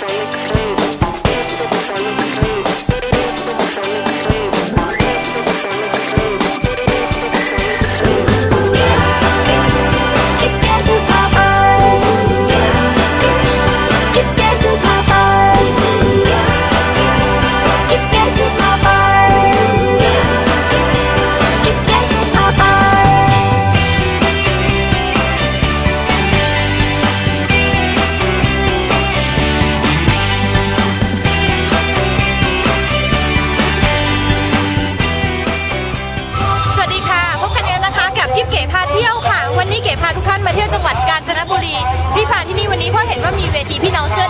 Sonic ว่ามี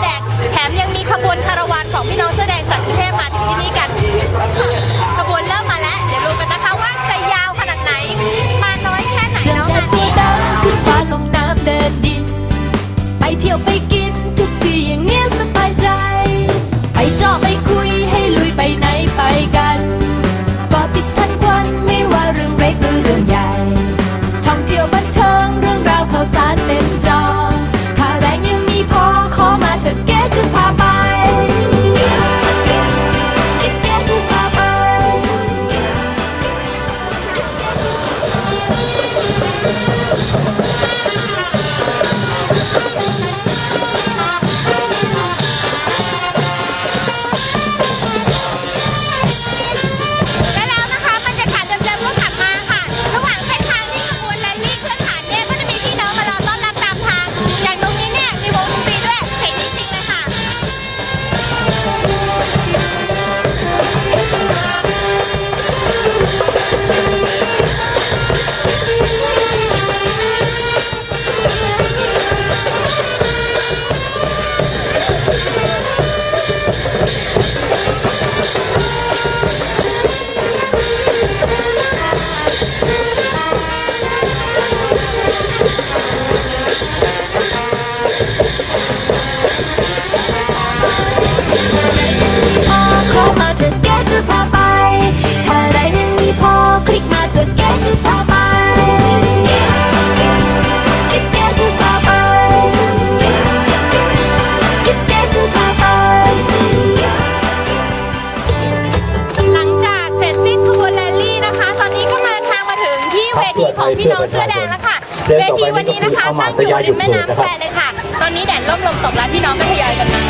ของพี่น้องเสื้อแดงแล้วค่ะเวทีวันนี้นะคะตั้งอยู่ริมแม่น้ำแควเลยค่ะ ตอนนี้แดดร่มลมตกแล้วพี่น้องก็ทยอยกันมา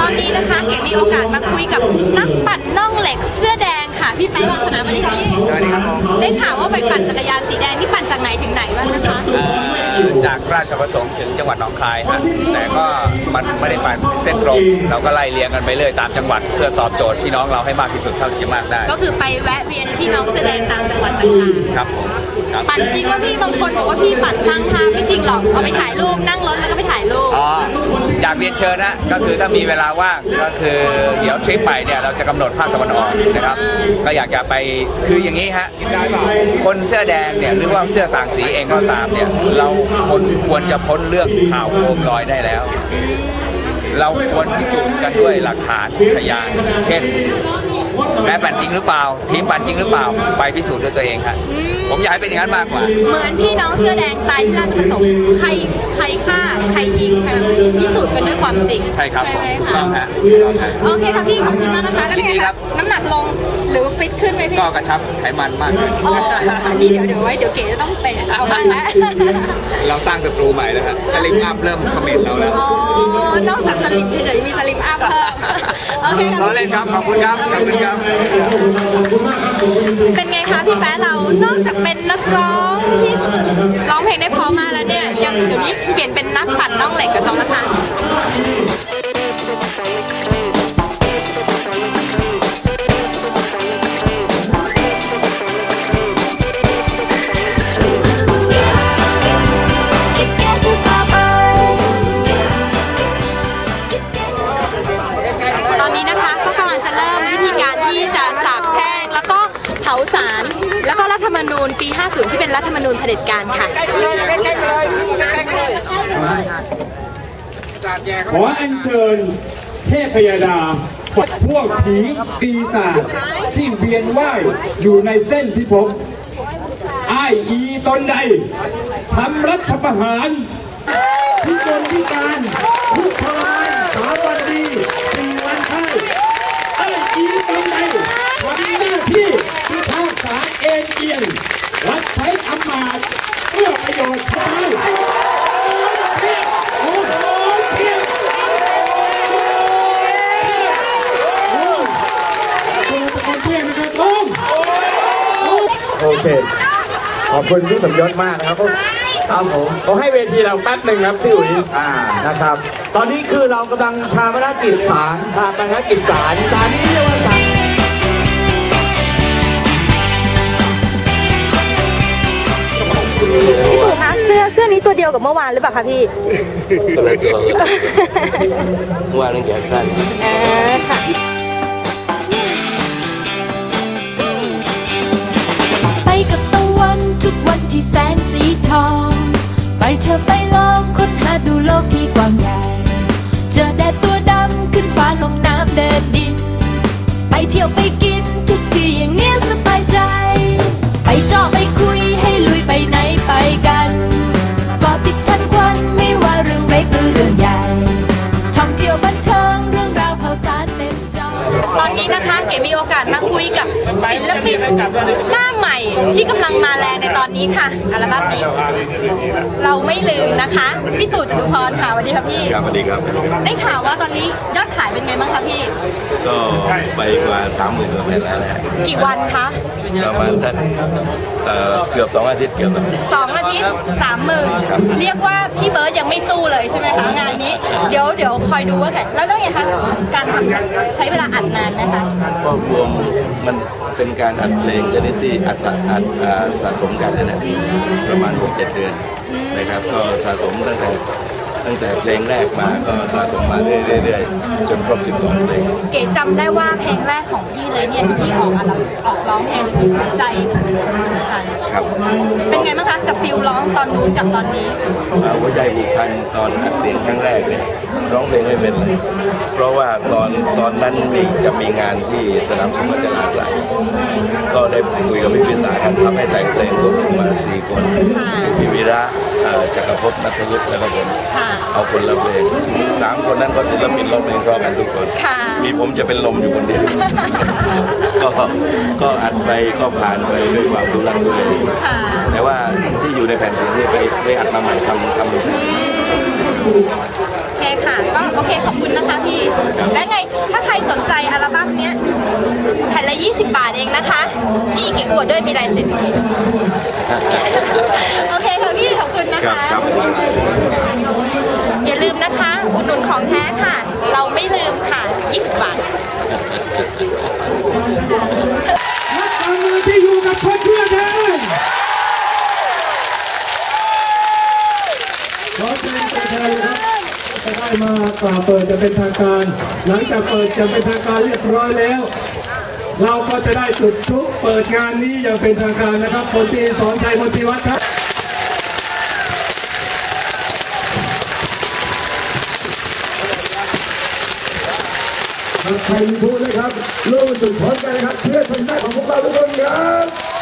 ตอนนี้นะคะเก๋มีโอกาสมาคุยกับนักปั่นน่องเหล็กเสื้อแดงค่ะ พี่แป๊ะวางสนามสวัสดีค่ะพี่สวัสดีครับผมได้ข่าวว่าไปปั่นจักรยานสีแดงนี่ปั่นจากไหนถึงไหนบ้างนะคะเอ่อจากราชประสงค์ถึงจังหวัดหนองคายฮะแต่ก็มันไม่ได้ไปเส้นตรง เราก็ไล่เลียงกันไปเรื่อยตามจังหวัด เพื่อตอบโจทย์พี่น้องเราให้มากที่สุดเท่าที่จะมากได้ ก็คือไปแวะเวียนพี่น้องเสื้อแดงตามจังหวัดต่างครับผมครับ ๆปั่นจริงว่าพี่บางคนบอกว่าพี่ปั่นสร้างภาพไม่จริงหรอกเอาไปถ่ายรูปนั่งรถแล้วก็ไปถ่ายรูป อ๋อ อยากเรียนเชิญนะก็คือถ้ามีเวลาว่างก็คือเดี๋ยวทริปไปเนี่ยเราจะกำหนดภาคตะวันออกนะครับ ก็อยากจะไปคืออย่างนี้ฮะคนเสื้อแดงเนี่ยหรือว่าเสื้อต่างสีเองก็ตามเนี่ยเราคนควรจะพ้นเรื่องข่าวโคมลอยได้แล้วเราควรพิสูจน์กันด้วยหลักฐานพยาน เช่นแม่ปั่นจริงหรือเปล่า ทีมปั่นจริงหรือเปล่า ไปพิสูจน์ด้วยตัวเองครับผมอยากให้เป็นอย่างนั้นมากกว่า เหมือนพี่น้องเสื้อแดงตายที่ราชประสงค์ใครใครฆ่า ใครยิงใครพิสูจน์กันด้วยความจริงใช่ครับใช่ไหมถูกคะต้องฮะถูกต้องฮะ โอเคค่ะพี่ขอบคุณมากนะคะ แล้วเป็นไงยินดีครัคะบ น้ำหนักลงหรือฟิตขึ้นไหมพี่ก็กระชับไขมันมากขึ้นอ๋อนี่เดี๋ยวเดี๋ยวไว้เดี๋ยวเก๋จะต้องไปเอาบ้างแล้วเราสร้างศัตรูใหม่แล้วครับสลิมอัพเริ่มคอมเมนต์เราแล้ว อ๋อนอกจากสลิมเฉยๆมีสลิมอัพเพิ่มโอเคค่ะล้อเล่นครับขอบคุณครับขอบคุณครับ เป็นไงคะพี่แป๊ะเรา นอกจากเป็นนักร้องที่ร้องเพลงได้เพอมากแล้วเนี่ยยัง เดี๋ยวนี้เปลี่ยนเป็นนักปั่นน่องเหล็กกับเขานะคะ เป็นรัฐธรรมนูญเผด็จการค่ะ ขออัญเชิญเทพยดาปัดพวกผีปีศาจที่เวียนว่ายอยู่ในเส้นพิภพไอ้ายอีตนใดทำรัฐประหารพิจนพิการทุกข์ทรมานสามวันดีสี่วันไข้ไอ้ายอีตนใดทำหน้าที่พิพากษาเอ็นเอียงรับใช้อำนาจเพื่อประโยชน์ชาวบ้านโอ้โหเพียง โอเค ขอบ คุณพี่สมยศมากนะครับครับผมเขาให้เวทีเราแป๊บหนึ่งครับพี่อุ๋ยอ่านะครับ ตอนนี้คือเรากำลังชาปนกิจศาลทางบรรณกิจสารสารนี้เรียกว่าสารพี่ตู่คะเสื้อเสื้อนี้ตัวเดียวกับเมื่อวานหรือเปล่าคะพี่คนละตัวกันเมื่อวานนั้นแขนสั้นอ่าค่ะ ธอไปลองค้นหาดูโลกที่กว้างใหญ่ เจอแดดตัวดำขึ้นฟ้าลงน้ำเดินดิน ไปเที่ยวไปกินทุกที่อย่างเนี้ยสบายใจ ไปเจาะไปคุยให้ลุยไปไหนไปกันก็ติดทันควันไม่ว่าเรื่องเล็กหรือเรื่องใหญ่ ท่องเที่ยวบันเทิงเรื่องราวข่าวสารเต็มจอ ตอนนี้นะคะเก๋มีโอกาสมาคุยกับศิลปินหน้าใหม่ ที่กำลังมาแรงในตอนนี้ค่ะอัลบั้มนี้ เราไม่ลืมนะคะ พี่ตู่จตุพรค่ะสวัสดีค่ะพี่ ครับสวัสดีครับได้ข่าวว่าตอนนี้ยอดขายเป็นไงบ้างคะพี่ ก็ไปกว่าสามหมื่นกว่าแผ่นแล้วนะกี่วันคะประมาณท่านเอ่อเกือบสองอาทิตย์เกือบสองอาทิตย์สองอาทิตย์สามหมื่นเรียกว่าพี่เบิร์ดยังไม่สู้เลยใช่ไหมคะงานนี้ เดี๋ยวเดี๋ยวคอยดูว่าแต่แล้วแล้วไงคะการทำใช้เวลาอัดนานไหมคะก็รวมมัน เป็นการอัดเพลงชนิดที่อัดสะอัดสะสมกันนะนะประมาณ6-7เดือนนะครับ ก็สะสมตั้งแต่ ตั้งแต่เพลงแรกมาก็สะสมมาเรื่อยๆจนครบ 12 เพลง เก๋จำได้ว่าเพลงแรกของพี่เลยเนี่ยที่พี่ออกอัลบั้มออกร้องเพลงเลยคือหัวใจค่ะครับเป็นไงบ้างคะกับฟิลร้องตอนนู้นกับตอนนี้อ่าหัวใจผูกพันตอนอัดเสียงครั้งแรกเนี่ยร้องเพลงไม่เป็นเลย เพราะว่าตอนตอนนั้นมีจะมีงานที่สนามสุพัชราใสยก็ได้คุยกับพี่พิสากันทำให้แต่งเพลงรวมมาสี่คนค่ะพี่วีระเอ่อจักรภพนัทวุฒิแล้วก็ผม ค่ะเอาคนละเพลงสามคนนั้นก็ศิลปินร้องเพลงชอบกันทุกคน ค่ะ มีผมจะเป็นลมอยู่คนเดียว ก็ก็อัดไปก็ผ่านไปด้วยความทุรักทุเลค่ะ แต่ว่าที่อยู่ในแผ่นเสียงที่ไปไปอัดมาใหม่ทำทำ โอเคค่ะ ก็โอเคขอบคุณนะคะพี่ และไงถ้าใครสนใจอัลบั้มเนี้ยแผ่นละ 20 บาทเองนะคะ นี่เก๋อวดด้วยมีลายเซ็นพี่ โอเคค่ะพี่ขอบคุณนะครับคะครับอย่า ลืมนะคะ อุดหนุนของแท้ค่ะ เราไม่ลืมค่ะ 20 บาทนักการเมืองที่อยู่กับคนเพื่อไทยขอเชิญตัวแทนเลยครับจะได้มากล่าวเปิดจะเป็นทางการ หลังจากเปิดจะเป็นทางการเรียบร้อยแล้ว เราก็จะได้จุดพลุเปิดงานนี้อย่างเป็นทางการนะครับคนที่สอนชัยมนตรีวัฒน์ครับ ใครมีพูดเลยครับร่วมจุดพร้อมกันนะครับเพื่อชนได้ของพวกเราทุกคนครับ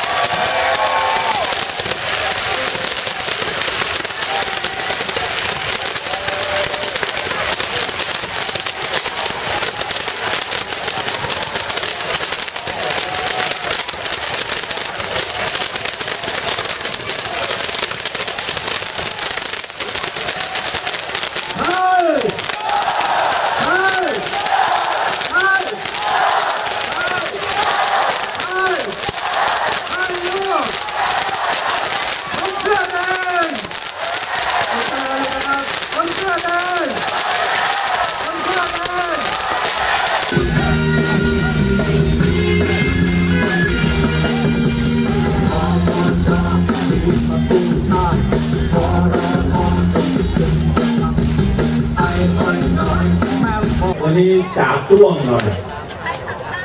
จับจ้วงหน่อย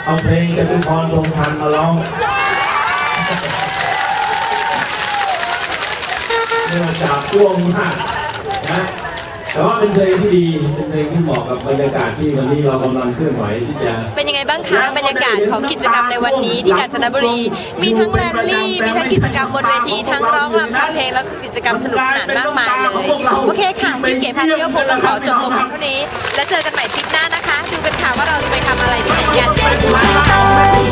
เอาเพลงจตุพรทรงธรรมมาร้องเรียกว่าจับจ้วงมากนะแต่ว่าเป็นเพลงที่ดีเป็นเพลงที่เหมาะกับบรรยากาศที่วันนี้เรากำลังเคลื่อนไหวที่จะ เป็นยังไงบ้างคะบรรยากาศของกิจกรรมในวันนี้ที่กาญจนบุรี มีทั้งแรลลี่ มีทั้งกิจกรรมบนเวที ทั้งร้องรำทำเพลงแล้วก็กิจกรรมสนุกสนานมากมายเลย โอเคค่ะ กิบเก๋พาเที่ยวคงต้องขอจบลงเพียเท่านี้ แล้วเจอกันใหม่ทริปหน้านะคะ ดูเป็นข่าวว่าเราจะไปทำอะไรที่ไหนกันไป